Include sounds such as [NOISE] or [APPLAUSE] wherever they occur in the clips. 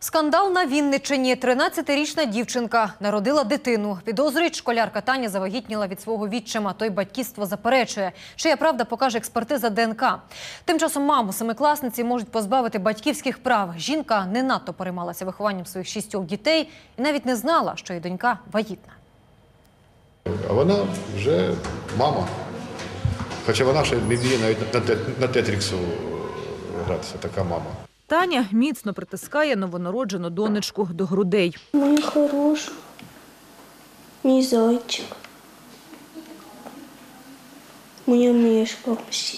Скандал на Вінниччині. 13-річна дівчинка народила дитину. Підозрюють, школярка Таня завагітніла від свого відчима. Той батьківство заперечує. Чия правда покаже експертиза ДНК. Тим часом маму семикласниці можуть позбавити батьківських прав. Жінка не надто переймалася вихованням своїх шістьох дітей і навіть не знала, що її донька вагітна. А вона вже мама. Хоча вона ще не вміє навіть на, тетріксу гратися, така мама. Таня міцно притискає новонароджену донечку до грудей. Моя хороша, мій зайчик. Моя мишка,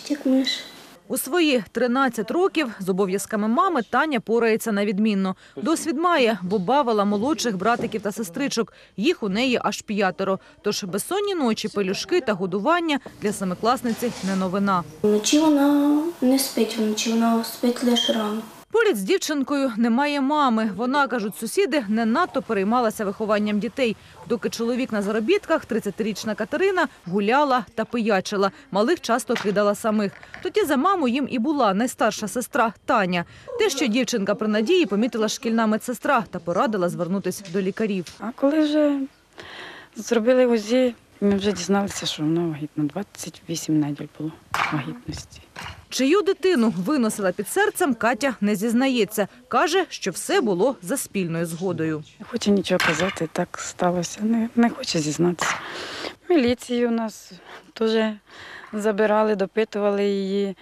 як миша. У свої 13 років з обов'язками мами Таня порається на відмінно. Досвід має, бо бавила молодших братиків та сестричок. Їх у неї аж п'ятеро. Тож безсонні ночі, пелюшки та годування для семикласниці не новина. Вночі вона не спить, вночі вона спить лише рано. Поряд з дівчинкою немає мами. Вона, кажуть сусіди, не надто переймалася вихованням дітей. Доки чоловік на заробітках, 30-річна Катерина гуляла та пиячила. Малих часто кидала самих. Тоді за маму їм і була найстарша сестра Таня. Те, що дівчинка при надії помітила шкільна медсестра та порадила звернутися до лікарів. А коли вже зробили УЗІ, ми вже дізналися, що вона вагітна. 28 неділь було вагітності. Чию дитину виносила під серцем, Катя не зізнається. Каже, що все було за спільною згодою. Не хоче нічого казати, так сталося. Не, не хоче зізнатися. Міліцію нас теж забирали, допитували її.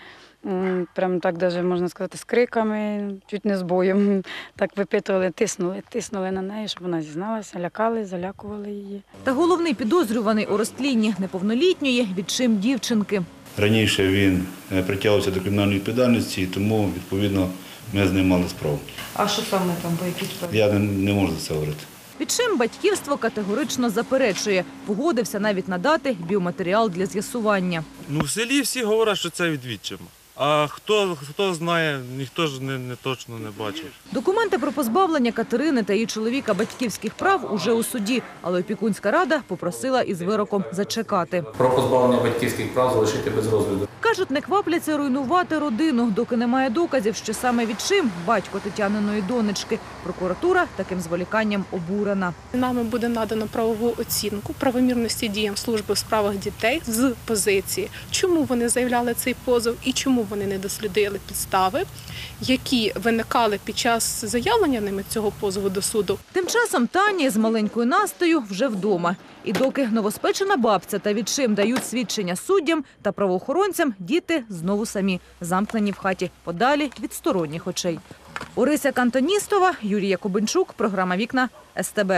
Прям так даже можна сказати, з криками, чуть не з боєм. [LAUGHS] Так випитували, тиснули, тиснули на неї, щоб вона зізналася, лякали, залякували її. Та головний підозрюваний у розтлінні неповнолітньої відчим дівчинки. Раніше він е, притягувався до кримінальної відповідальності, тому, відповідно, ми з ним мали справу. А що саме там по якій Я не, не можу за це говорити. Відчим батьківство категорично заперечує. Погодився навіть надати біоматеріал для з'ясування. Ну, в селі всі говорять, що це від відчима. А хто, хто знає, ніхто ж не, не точно не бачив. Документи про позбавлення Катерини та її чоловіка батьківських прав уже у суді, але опікунська рада попросила із вироком зачекати. Про позбавлення батьківських прав залишити без розгляду. Кажуть, не квапляться руйнувати родину, доки немає доказів, що саме відчим батько Тетяниної донечки. Прокуратура таким зволіканням обурена. Нами буде надано правову оцінку правомірності діям служби у справах дітей з позиції, чому вони заявляли цей позов і чому вони не дослідили підстави, які виникали під час заявлення ними цього позову до суду. Тим часом Таня з маленькою Настею вже вдома. І доки новоспечена бабця та відчим дають свідчення суддям та правоохоронцям, діти знову самі замкнені в хаті, подалі від сторонніх очей. Орися Кантоністова, Юрія Кубинчук, програма Вікна СТБ.